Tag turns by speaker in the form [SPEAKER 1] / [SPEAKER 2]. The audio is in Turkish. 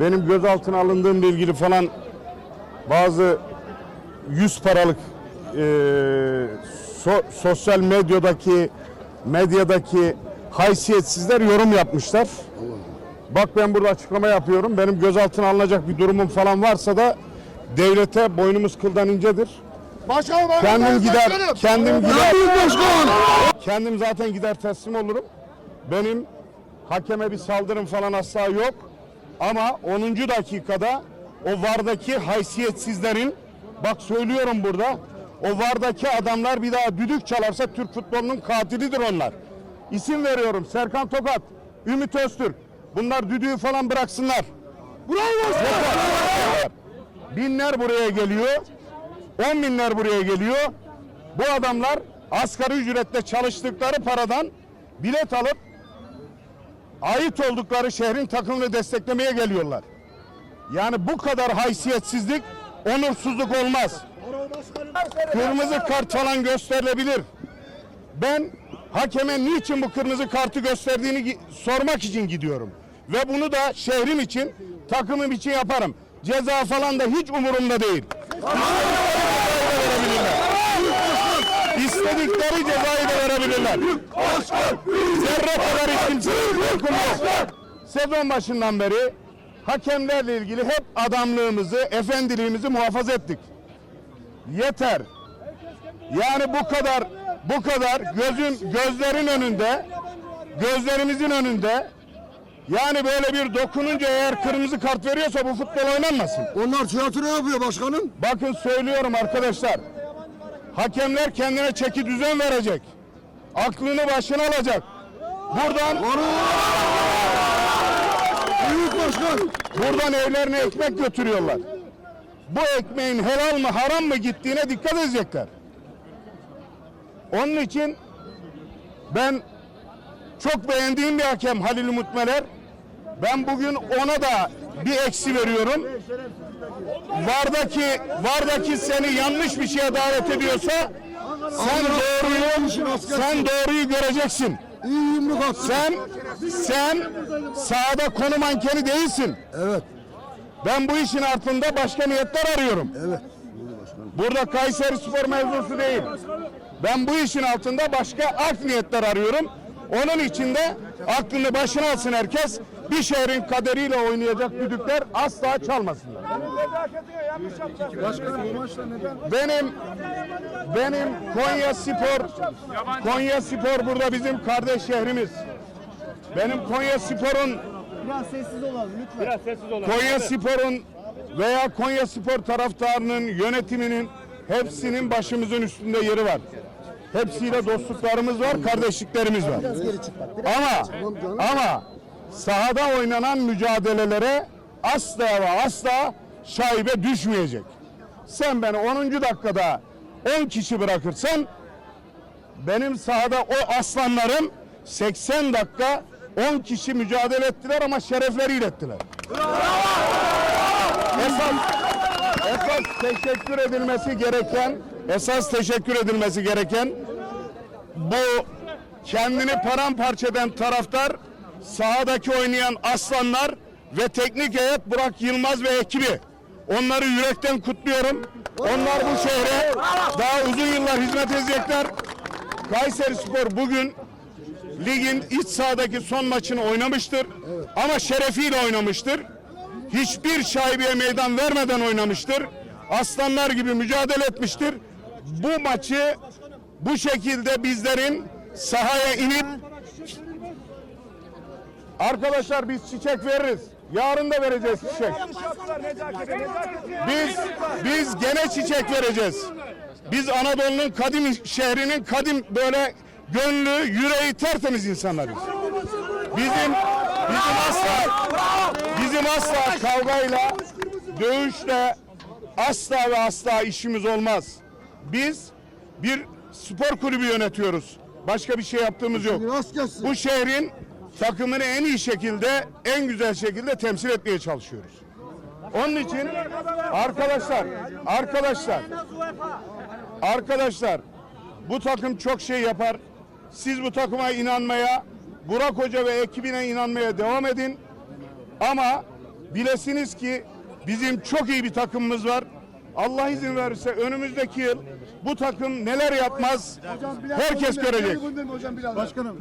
[SPEAKER 1] benim gözaltına alındığımla ilgili falan bazı yüz paralık e, so- sosyal medyadaki medyadaki haysiyetsizler yorum yapmışlar. Bak ben burada açıklama yapıyorum. Benim gözaltına alınacak bir durumum falan varsa da devlete boynumuz kıldan incedir.
[SPEAKER 2] Başkanım ben
[SPEAKER 1] Kendim gider, kendim gider.
[SPEAKER 2] başkan.
[SPEAKER 1] Kendim zaten gider teslim olurum. Benim hakeme bir saldırım falan asla yok. Ama 10. dakikada o vardaki haysiyetsizlerin bak söylüyorum burada o vardaki adamlar bir daha düdük çalarsa Türk futbolunun katilidir onlar. İsim veriyorum Serkan Tokat, Ümit Öztürk. Bunlar düdüğü falan bıraksınlar.
[SPEAKER 2] Bravo
[SPEAKER 1] Yeter. Binler buraya geliyor. On binler buraya geliyor. Bu adamlar asgari ücretle çalıştıkları paradan bilet alıp ait oldukları şehrin takımını desteklemeye geliyorlar. Yani bu kadar haysiyetsizlik, onursuzluk olmaz. Kırmızı kart falan gösterilebilir. Ben hakeme niçin bu kırmızı kartı gösterdiğini sormak için gidiyorum. Ve bunu da şehrim için, takımım için yaparım. Ceza falan da hiç umurumda değil. İstedikleri cezayı da verebilirler. Zerre kadar hiç yok. Sezon başından beri hakemlerle ilgili hep adamlığımızı, efendiliğimizi muhafaza ettik. Yeter. Yani bu kadar bu kadar gözün gözlerin önünde gözlerimizin önünde yani böyle bir dokununca eğer kırmızı kart veriyorsa bu futbol oynanmasın.
[SPEAKER 2] Onlar tiyatro yapıyor başkanım.
[SPEAKER 1] Bakın söylüyorum arkadaşlar. Hakemler kendine çeki düzen verecek. Aklını başına alacak. Buradan
[SPEAKER 2] Büyük başkan.
[SPEAKER 1] buradan evlerine ekmek götürüyorlar. Bu ekmeğin helal mı haram mı gittiğine dikkat edecekler. Onun için ben çok beğendiğim bir hakem Halil Umut Meler. Ben bugün ona da bir eksi veriyorum. Vardaki vardaki seni yanlış bir şeye davet ediyorsa sen doğruyu sen doğruyu göreceksin.
[SPEAKER 2] İyi yumruk.
[SPEAKER 1] Sen sen sahada konu mankeni değilsin.
[SPEAKER 2] Evet.
[SPEAKER 1] Ben bu işin altında başka niyetler arıyorum.
[SPEAKER 2] Evet.
[SPEAKER 1] Burada Kayseri Spor mevzusu değil. Ben bu işin altında başka art niyetler arıyorum. Onun için de aklını başına alsın herkes. Bir şehrin kaderiyle oynayacak düdükler asla çalmasınlar. Benim benim Konya Spor Konya Spor burada bizim kardeş şehrimiz. Benim Konya Spor'un
[SPEAKER 3] Biraz sessiz olalım lütfen.
[SPEAKER 1] Konya Spor'un veya Konya Spor taraftarının yönetiminin hepsinin başımızın üstünde yeri var. Hepsiyle dostluklarımız var, kardeşliklerimiz var. Ama ama sahada oynanan mücadelelere asla ve asla şaibe düşmeyecek. Sen beni 10. dakikada 10 kişi bırakırsan benim sahada o aslanlarım 80 dakika 10 kişi mücadele ettiler ama şerefleriyle ettiler. Esas, esas teşekkür edilmesi gereken, esas teşekkür edilmesi gereken bu kendini paramparça eden taraftar, sahadaki oynayan aslanlar ve teknik heyet Burak Yılmaz ve ekibi. Onları yürekten kutluyorum. Onlar bu şehre daha uzun yıllar hizmet edecekler. Kayseri Spor bugün ligin iç sahadaki son maçını oynamıştır. Ama şerefiyle oynamıştır. Hiçbir şaibeye meydan vermeden oynamıştır. Aslanlar gibi mücadele etmiştir. Bu maçı bu şekilde bizlerin sahaya inip Arkadaşlar biz çiçek veririz. Yarın da vereceğiz çiçek. Biz biz gene çiçek vereceğiz. Biz Anadolu'nun kadim şehrinin kadim böyle gönlü, yüreği tertemiz insanlarız. Bizim bizim asla bizim asla kavgayla, dövüşle asla ve asla işimiz olmaz. Biz bir spor kulübü yönetiyoruz. Başka bir şey yaptığımız yok. Bu şehrin takımını en iyi şekilde, en güzel şekilde temsil etmeye çalışıyoruz. Onun için arkadaşlar, arkadaşlar, arkadaşlar bu takım çok şey yapar. Siz bu takıma inanmaya, Burak Hoca ve ekibine inanmaya devam edin. Ama bilesiniz ki bizim çok iyi bir takımımız var. Allah izin verirse önümüzdeki yıl bu takım neler yapmaz herkes görecek.
[SPEAKER 2] Başkanım.